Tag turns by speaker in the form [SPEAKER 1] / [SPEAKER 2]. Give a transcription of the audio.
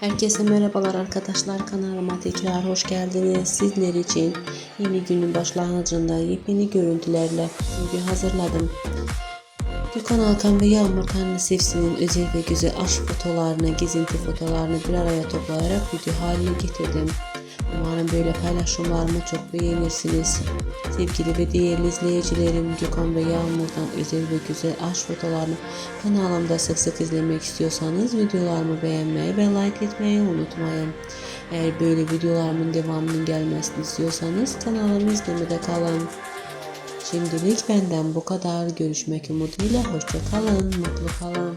[SPEAKER 1] Herkese merhabalar arkadaşlar kanalıma tekrar hoş geldiniz. Sizler için yeni günün başlangıcında yepyeni görüntülerle video hazırladım. Gökhan Alkan ve Yağmur Tanrı Sevsin'in özel ve güzel aşk fotolarını, gezinti fotolarını bir araya toplayarak video haline getirdim. Umarım böyle paylaşımlarımı çok beğenirsiniz. Sevgili ve değerli izleyicilerim Gökhan ve Yağmur'dan özel ve güzel aşk fotolarını kanalımda sık sık izlemek istiyorsanız videolarımı beğenmeyi ve like etmeyi unutmayın. Eğer böyle videolarımın devamının gelmesini istiyorsanız kanalımı izlemede kalın. Şimdilik benden bu kadar. Görüşmek umuduyla. Hoşça kalın. Mutlu kalın.